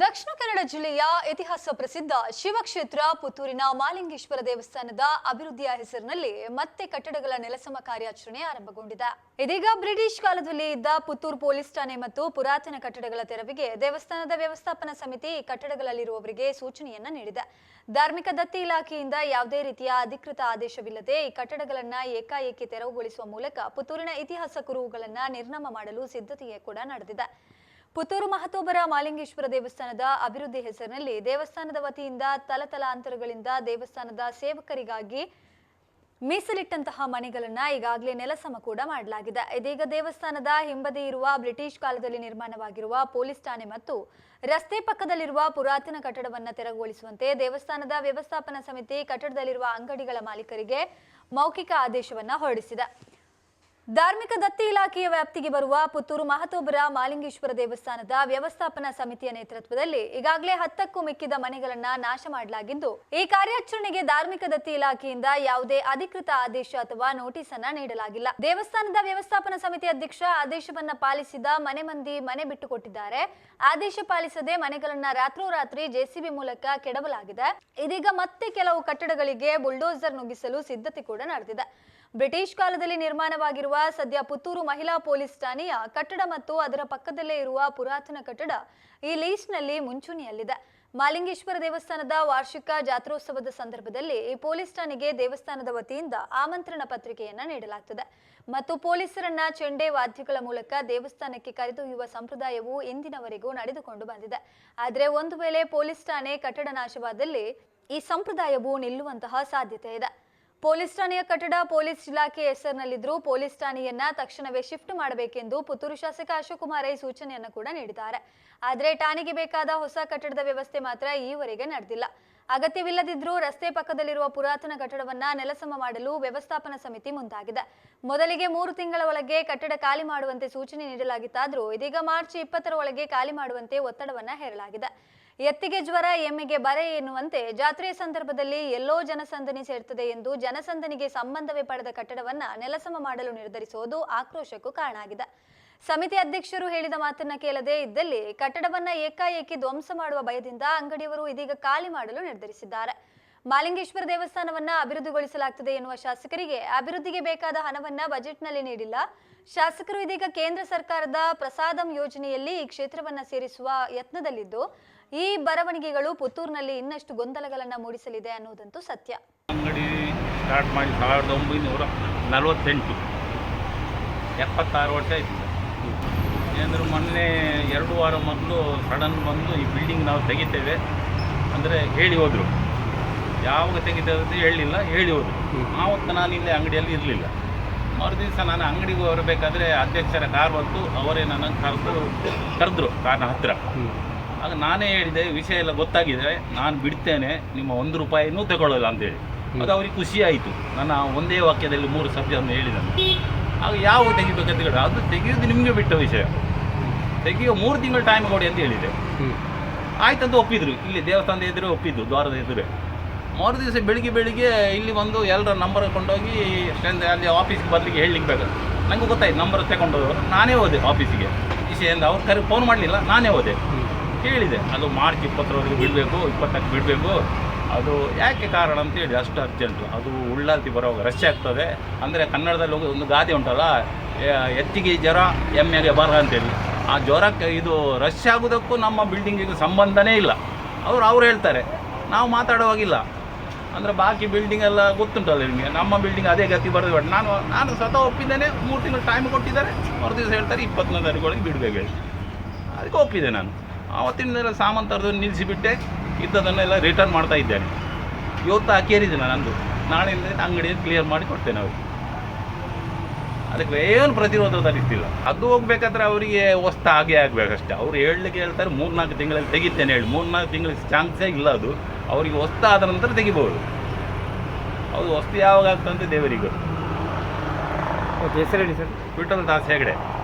ದಕ್ಷಿಣ ಕನ್ನಡ ಜಿಲ್ಲೆಯ ಇತಿಹಾಸ ಪ್ರಸಿದ್ಧ ಶಿವಕ್ಷೇತ್ರ ಪುತ್ತೂರಿನ ಮಾಲಿಂಗೇಶ್ವರ ದೇವಸ್ಥಾನದ ಅಭಿವೃದ್ಧಿಯ ಹೆಸರಿನಲ್ಲಿ ಮತ್ತೆ ಕಟ್ಟಡಗಳ ನೆಲಸಮ ಕಾರ್ಯಾಚರಣೆ ಆರಂಭಗೊಂಡಿದೆ. ಇದೀಗ ಬ್ರಿಟಿಷ್ ಕಾಲದಲ್ಲಿ ಇದ್ದ ಪುತ್ತೂರು ಪೊಲೀಸ್ ಠಾಣೆ ಮತ್ತು ಪುರಾತನ ಕಟ್ಟಡಗಳ ತೆರವಿಗೆ ದೇವಸ್ಥಾನದ ವ್ಯವಸ್ಥಾಪನಾ ಸಮಿತಿ ಕಟ್ಟಡಗಳಲ್ಲಿರುವವರಿಗೆ ಸೂಚನೆಯನ್ನ ನೀಡಿದೆ. ಧಾರ್ಮಿಕ ದತ್ತಿ ಇಲಾಖೆಯಿಂದ ಯಾವುದೇ ರೀತಿಯ ಅಧಿಕೃತ ಆದೇಶವಿಲ್ಲದೆ ಈ ಕಟ್ಟಡಗಳನ್ನ ಏಕಾಏಕಿ ತೆರವುಗೊಳಿಸುವ ಮೂಲಕ ಪುತ್ತೂರಿನ ಇತಿಹಾಸ ಕುರುಹುಗಳನ್ನ ನಿರ್ನಾಮ ಮಾಡಲು ಸಿದ್ಧತೆಯೇ ಕೂಡ ನಡೆದಿದೆ. ಪುತ್ತೂರು ಮಹತೋಬರ ಮಾಲಿಂಗೇಶ್ವರ ದೇವಸ್ಥಾನದ ಅಭಿವೃದ್ಧಿ ಹೆಸರಿನಲ್ಲಿ ದೇವಸ್ಥಾನದ ವತಿಯಿಂದ ತಲತಲಾಂತರಗಳಿಂದ ದೇವಸ್ಥಾನದ ಸೇವಕರಿಗಾಗಿ ಮೀಸಲಿಟ್ಟಂತಹ ಮನೆಗಳನ್ನ ಈಗಾಗಲೇ ನೆಲಸಮ ಕೂಡ ಮಾಡಲಾಗಿದೆ. ಇದೀಗ ದೇವಸ್ಥಾನದ ಹಿಂಬದಿ ಇರುವ ಬ್ರಿಟಿಷ್ ಕಾಲದಲ್ಲಿ ನಿರ್ಮಾಣವಾಗಿರುವ ಪೊಲೀಸ್ ಠಾಣೆ ಮತ್ತು ರಸ್ತೆ ಪಕ್ಕದಲ್ಲಿರುವ ಪುರಾತನ ಕಟ್ಟಡವನ್ನು ತೆರವುಗೊಳಿಸುವಂತೆ ದೇವಸ್ಥಾನದ ವ್ಯವಸ್ಥಾಪನಾ ಸಮಿತಿ ಕಟ್ಟಡದಲ್ಲಿರುವ ಅಂಗಡಿಗಳ ಮಾಲೀಕರಿಗೆ ಮೌಖಿಕ ಆದೇಶವನ್ನ ಹೊರಡಿಸಿದೆ. ಧಾರ್ಮಿಕ ದತ್ತಿ ಇಲಾಖೆಯ ವ್ಯಾಪ್ತಿಗೆ ಬರುವ ಪುತ್ತೂರು ಮಹತೋಬರ ಮಾಲಿಂಗೇಶ್ವರ ದೇವಸ್ಥಾನದ ವ್ಯವಸ್ಥಾಪನಾ ಸಮಿತಿಯ ನೇತೃತ್ವದಲ್ಲಿ ಈಗಾಗಲೇ ಹತ್ತಕ್ಕೂ ಮಿಕ್ಕಿದ ಮನೆಗಳನ್ನ ನಾಶ ಮಾಡಲಾಗಿದ್ದು, ಈ ಕಾರ್ಯಾಚರಣೆಗೆ ಧಾರ್ಮಿಕ ದತ್ತಿ ಇಲಾಖೆಯಿಂದ ಯಾವುದೇ ಅಧಿಕೃತ ಆದೇಶ ಅಥವಾ ನೋಟಿಸ್ ಅನ್ನ ನೀಡಲಾಗಿಲ್ಲ. ದೇವಸ್ಥಾನದ ವ್ಯವಸ್ಥಾಪನಾ ಸಮಿತಿ ಅಧ್ಯಕ್ಷ ಆದೇಶವನ್ನ ಪಾಲಿಸಿದ ಮನೆ ಮಂದಿ ಮನೆ ಬಿಟ್ಟು ಕೊಟ್ಟಿದ್ದಾರೆ ಆದೇಶ ಪಾಲಿಸದೆ ಮನೆಗಳನ್ನ ರಾತ್ರೋರಾತ್ರಿ ಜೆಸಿಬಿ ಮೂಲಕ ಕೆಡವಲಾಗಿದೆ. ಇದೀಗ ಮತ್ತೆ ಕೆಲವು ಕಟ್ಟಡಗಳಿಗೆ ಬುಲ್ಡೋಸರ್ ನುಗ್ಗಿಸಲು ಸಿದ್ಧತೆ ಕೂಡ ನಡೆದಿದೆ. ಬ್ರಿಟಿಷ್ ಕಾಲದಲ್ಲಿ ನಿರ್ಮಾಣವಾಗಿರುವ ಸದ್ಯ ಪುತ್ತೂರು ಮಹಿಳಾ ಪೊಲೀಸ್ ಠಾಣೆಯ ಕಟ್ಟಡ ಮತ್ತು ಅದರ ಪಕ್ಕದಲ್ಲೇ ಇರುವ ಪುರಾತನ ಕಟ್ಟಡ ಈ ಲೀಸ್ಟ್ನಲ್ಲಿ ಮುಂಚೂಣಿಯಲ್ಲಿದೆ. ಮಾಲಿಂಗೇಶ್ವರ ದೇವಸ್ಥಾನದ ವಾರ್ಷಿಕ ಜಾತ್ರೋತ್ಸವದ ಸಂದರ್ಭದಲ್ಲಿ ಈ ಪೊಲೀಸ್ ಠಾಣೆಗೆ ದೇವಸ್ಥಾನದ ವತಿಯಿಂದ ಆಮಂತ್ರಣ ಪತ್ರಿಕೆಯನ್ನು ನೀಡಲಾಗುತ್ತದೆ ಮತ್ತು ಪೊಲೀಸರನ್ನ ಚೆಂಡೆ ವಾದ್ಯಗಳ ಮೂಲಕ ದೇವಸ್ಥಾನಕ್ಕೆ ಕರೆದೊಯ್ಯುವ ಸಂಪ್ರದಾಯವು ಇಂದಿನವರೆಗೂ ನಡೆದುಕೊಂಡು ಬಂದಿದೆ. ಆದರೆ ಒಂದು ವೇಳೆ ಪೊಲೀಸ್ ಠಾಣೆ ಕಟ್ಟಡ ನಾಶವಾದಲ್ಲಿ ಈ ಸಂಪ್ರದಾಯವು ನಿಲ್ಲುವಂತಹ ಸಾಧ್ಯತೆ ಇದೆ. ಪೊಲೀಸ್ ಠಾಣೆಯ ಕಟ್ಟಡ ಪೊಲೀಸ್ ಇಲಾಖೆ ಹೆಸರಿನಲ್ಲಿದ್ದರೂ ಪೊಲೀಸ್ ಠಾಣೆಯನ್ನ ತಕ್ಷಣವೇ ಶಿಫ್ಟ್ ಮಾಡಬೇಕೆಂದು ಪುತ್ತೂರು ಶಾಸಕ ಅಶೋಕ್ ಕುಮಾರ್ ರೈ ಸೂಚನೆಯನ್ನು ಕೂಡ ನೀಡಿದ್ದಾರೆ. ಆದರೆ ಠಾಣೆಗೆ ಬೇಕಾದ ಹೊಸ ಕಟ್ಟಡದ ವ್ಯವಸ್ಥೆ ಮಾತ್ರ ಈವರೆಗೆ ನಡೆದಿಲ್ಲ. ಅಗತ್ಯವಿಲ್ಲದಿದ್ದರೂ ರಸ್ತೆ ಪಕ್ಕದಲ್ಲಿರುವ ಪುರಾತನ ಕಟ್ಟಡವನ್ನ ನೆಲಸಮ ಮಾಡಲು ವ್ಯವಸ್ಥಾಪನಾ ಸಮಿತಿ ಮುಂದಾಗಿದೆ. ಮೊದಲಿಗೆ ಮೂರು ತಿಂಗಳ ಒಳಗೆ ಕಟ್ಟಡ ಖಾಲಿ ಮಾಡುವಂತೆ ಸೂಚನೆ ನೀಡಲಾಗಿತ್ತಾದರೂ ಇದೀಗ ಮಾರ್ಚ್ ಇಪ್ಪತ್ತರ ಒಳಗೆ ಖಾಲಿ ಮಾಡುವಂತೆ ಒತ್ತಡವನ್ನ ಹೇರಲಾಗಿದೆ. ಎತ್ತಿಗೆ ಜ್ವರ, ಎಮ್ಮೆಗೆ ಬರೆ ಎನ್ನುವಂತೆ ಜಾತ್ರೆಯ ಸಂದರ್ಭದಲ್ಲಿ ಎಲ್ಲೋ ಜನಸಂದಣಿ ಸೇರ್ತದೆ ಎಂದು ಜನಸಂದಣಿಗೆ ಸಂಬಂಧವೇ ಪಡೆದ ಕಟ್ಟಡವನ್ನ ನೆಲಸಮ ಮಾಡಲು ನಿರ್ಧರಿಸುವುದು ಆಕ್ರೋಶಕ್ಕೂ ಕಾರಣ ಆಗಿದೆ. ಸಮಿತಿ ಅಧ್ಯಕ್ಷರು ಹೇಳಿದ ಮಾತನ್ನ ಕೇಳದೆ ಇದ್ದಲ್ಲಿ ಕಟ್ಟಡವನ್ನ ಏಕಾಏಕಿ ಧ್ವಂಸ ಮಾಡುವ ಭಯದಿಂದ ಅಂಗಡಿಯವರು ಇದೀಗ ಖಾಲಿ ಮಾಡಲು ನಿರ್ಧರಿಸಿದ್ದಾರೆ. ಮಾಲಿಂಗೇಶ್ವರ ದೇವಸ್ಥಾನವನ್ನ ಅಭಿವೃದ್ಧಿಗೊಳಿಸಲಾಗ್ತದೆ ಎನ್ನುವ ಶಾಸಕರಿಗೆ ಅಭಿವೃದ್ಧಿಗೆ ಬೇಕಾದ ಹಣವನ್ನ ಬಜೆಟ್ನಲ್ಲಿ ನೀಡಿಲ್ಲ. ಶಾಸಕರು ಇದೀಗ ಕೇಂದ್ರ ಸರ್ಕಾರದ ಪ್ರಸಾದಂ ಯೋಜನೆಯಲ್ಲಿ ಈ ಕ್ಷೇತ್ರವನ್ನ ಸೇರಿಸುವ ಯತ್ನದಲ್ಲಿದ್ದು ಈ ಬರವಣಿಗೆಗಳು ಪುತ್ತೂರಿನಲ್ಲಿ ಇನ್ನಷ್ಟು ಗೊಂದಲಗಳನ್ನ ಮೂಡಿಸಲಿದೆ ಅನ್ನೋದಂತೂ ಸತ್ಯ. ಅಂಗಡಿ ಸ್ಟಾರ್ಟ್ ಮಾಡಿ ಸಾವಿರದ ಒಂಬೈನೂರ ನಲವತ್ತೆಂಟು. ಎಪ್ಪತ್ತಾರು ವರ್ಷ ಆಯ್ತು. ಏನಂದ್ರೆ ಮೊನ್ನೆ ಎರಡು ವಾರ ಮೊದಲು ಸಡನ್ ಬಂದು ಈ ಬಿಲ್ಡಿಂಗ್ ನಾವು ತೆಗಿತೇವೆ ಅಂದರೆ ಹೇಳಿ ಹೋದರು. ಯಾವಾಗ ತೆಗಿತೇವೆ ಅಂತ ಹೇಳಲಿಲ್ಲ ಹೇಳಿ ಹೋದರು. ಆವತ್ತು ನಾನು ಇಲ್ಲೇ ಅಂಗಡಿಯಲ್ಲಿ ಇರಲಿಲ್ಲ. ಮರುದಿವಸ ನಾನು ಅಂಗಡಿಗೆ ಬರಬೇಕಾದ್ರೆ ಅಧ್ಯಕ್ಷರ ಕಾರ್ ಬಂತು, ಅವರೇ ನನ್ನ ಕರೆದು ಕರೆದ್ರು ಕಾರ್ನ ಹತ್ತಿರ ಆಗ ನಾನೇ ಹೇಳಿದೆ ವಿಷಯ ಎಲ್ಲ ಗೊತ್ತಾಗಿದೆ ನಾನು ಬಿಡ್ತೇನೆ ನಿಮ್ಮ ಒಂದು ರೂಪಾಯಿನೂ ತಗೊಳ್ಳಲ್ಲ ಅಂತೇಳಿ. ಅದು ಅವ್ರಿಗೆ ಖುಷಿ ಆಯಿತು. ನನ್ನ ಒಂದೇ ವಾಕ್ಯದಲ್ಲಿ ಮೂರು ಸಬ್ಜೆಕ್ಟ್ ಹೇಳಿದ್ದಾನೆ ಆಗ ಯಾವ ತೆಗಿಬೇಕಂತ ಹೇಳಿ ಅದು ತೆಗೆಯೋದು ನಿಮಗೆ ಬಿಟ್ಟ ವಿಷಯ. ತೆಗಿಯೋ ಮೂರು ತಿಂಗಳು ಟೈಮ್ ಕೊಡಿ ಅಂತ ಹೇಳಿದೆ. ಆಯ್ತಂತ ಒಪ್ಪಿದ್ರು. ಇಲ್ಲಿ ದೇವಸ್ಥಾನದ ಎದುರೇ ಒಪ್ಪಿದ್ದು ದ್ವಾರದ ಎದುರು. ಮೂರು ದಿವಸ ಬೆಳಿಗ್ಗೆ ಬೆಳಿಗ್ಗೆ ಇಲ್ಲಿ ಬಂದು ಎಲ್ಲರ ನಂಬರ್ ಕೊಂಡೋಗಿ ಸ್ಟ್ರೆಂತ್ ಅಲ್ಲಿ ಆಫೀಸ್ಗೆ ಬರ್ಲಿಕ್ಕೆ ಹೇಳಲಿಕ್ಕೆ ಬೇಕು? ನಂಗೆ ಗೊತ್ತಾಯ್ತು ನಂಬರ್ ತಗೊಂಡು ನಾನೇ ಹೋದೆ ಆಫೀಸಿಗೆ ವಿಷಯದಿಂದ ಅವ್ರು ಕರೆ ಫೋನ್ ಮಾಡಲಿಲ್ಲ ನಾನೇ ಹೋದೆ. ಹೇಳಿದೆ ಅದು ಮಾರ್ಚ್ ಇಪ್ಪತ್ತರವರೆಗೆ ಬಿಡಬೇಕು, ಇಪ್ಪತ್ತಕ್ಕೆ ಬಿಡಬೇಕು. ಅದು ಯಾಕೆ ಕಾರಣ ಅಂತ ಹೇಳಿ ಅಷ್ಟು ಅರ್ಜೆಂಟು ಅದು ಉಳ್ಳಾಲ್ತಿ ಬರೋವಾಗ ರಶ್ ಆಗ್ತದೆ. ಅಂದರೆ ಕನ್ನಡದಲ್ಲಿ ಹೋಗಿ ಒಂದು ಗಾದೆ ಉಂಟಲ್ಲ ಎತ್ತಿಗೆ ಜ್ವರ, ಎಮ್ಮೆಗೆ ಬರ ಅಂತೇಳಿ. ಆ ಜ್ವರಕ್ಕೆ ಇದು ರಶ್ ಆಗೋದಕ್ಕೂ ನಮ್ಮ ಬಿಲ್ಡಿಂಗಿಗೆ ಸಂಬಂಧನೇ ಇಲ್ಲ. ಅವರು, ಅವ್ರು ಹೇಳ್ತಾರೆ. ನಾವು ಮಾತಾಡುವಾಗಿಲ್ಲ. ಅಂದರೆ ಬಾಕಿ ಬಿಲ್ಡಿಂಗ್ ಎಲ್ಲ ಗೊತ್ತುಂಟಲ್ಲ ನಿಮಗೆ? ನಮ್ಮ ಬಿಲ್ಡಿಂಗ್ ಅದೇ ಗತಿ ಬರೋದು ನಾನು ನಾನು ಸ್ವತಃ ಒಪ್ಪಿದ್ದೇನೆ. ಮೂರು ತಿಂಗಳು ಟೈಮ್ ಕೊಟ್ಟಿದ್ದಾರೆ. ಮರು ದಿವಸ ಹೇಳ್ತಾರೆ ಇಪ್ಪತ್ತನೇ ತಾರೀಕೊಳಗೆ ಬಿಡಬೇಕು ಹೇಳಿ. ಅದಕ್ಕೆ ಒಪ್ಪಿದೆ ನಾನು. ಆವತ್ತಿನ ಸಾಮಾನು ತರದು ನಿಲ್ಲಿಸಿಬಿಟ್ಟೆ. ಇದ್ದದನ್ನೆಲ್ಲ ರಿಟರ್ನ್ ಮಾಡ್ತಾ ಇದ್ದೇನೆ. ಇವತ್ತು ಹಾಕೇರಿದ್ದೀನಿ ನಂದು. ನಾಳೆಯಿಂದ ಅಂಗಡಿಯಲ್ಲಿ ಕ್ಲಿಯರ್ ಮಾಡಿ ಕೊಡ್ತೇನೆ ಅವ್ರಿಗೆ. ಅದಕ್ಕೆ ಏನು ಪ್ರತಿರೋಧ ತರಿಸ್ತಿಲ್ಲ ಅದು ಹೋಗ್ಬೇಕಾದ್ರೆ ಅವರಿಗೆ ಹೊಸ್ತ ಹಾಗೆ ಆಗಬೇಕಷ್ಟೆ. ಅವ್ರು ಹೇಳಲಿಕ್ಕೆ ಹೇಳ್ತಾರೆ ಮೂರ್ನಾಲ್ಕು ತಿಂಗಳಲ್ಲಿ ತೆಗಿತೇನೆ ಹೇಳಿ. ಮೂರ್ನಾಲ್ಕು ತಿಂಗಳ ಚಾನ್ಸೇ ಇಲ್ಲ ಅದು. ಅವರಿಗೆ ಹೊಸ್ತ ಆದ ನಂತರ ತೆಗಿಬೋದು. ಅದು ಹೊಸ್ತು ಯಾವಾಗ ಆಗ್ತಂತೆ ದೇವರಿಗೆ. ಹೆಸರು ಹೇಳಿ ಸರ್. ವಿಠಲ್ ದಾಸ್ ಹೆಗಡೆ.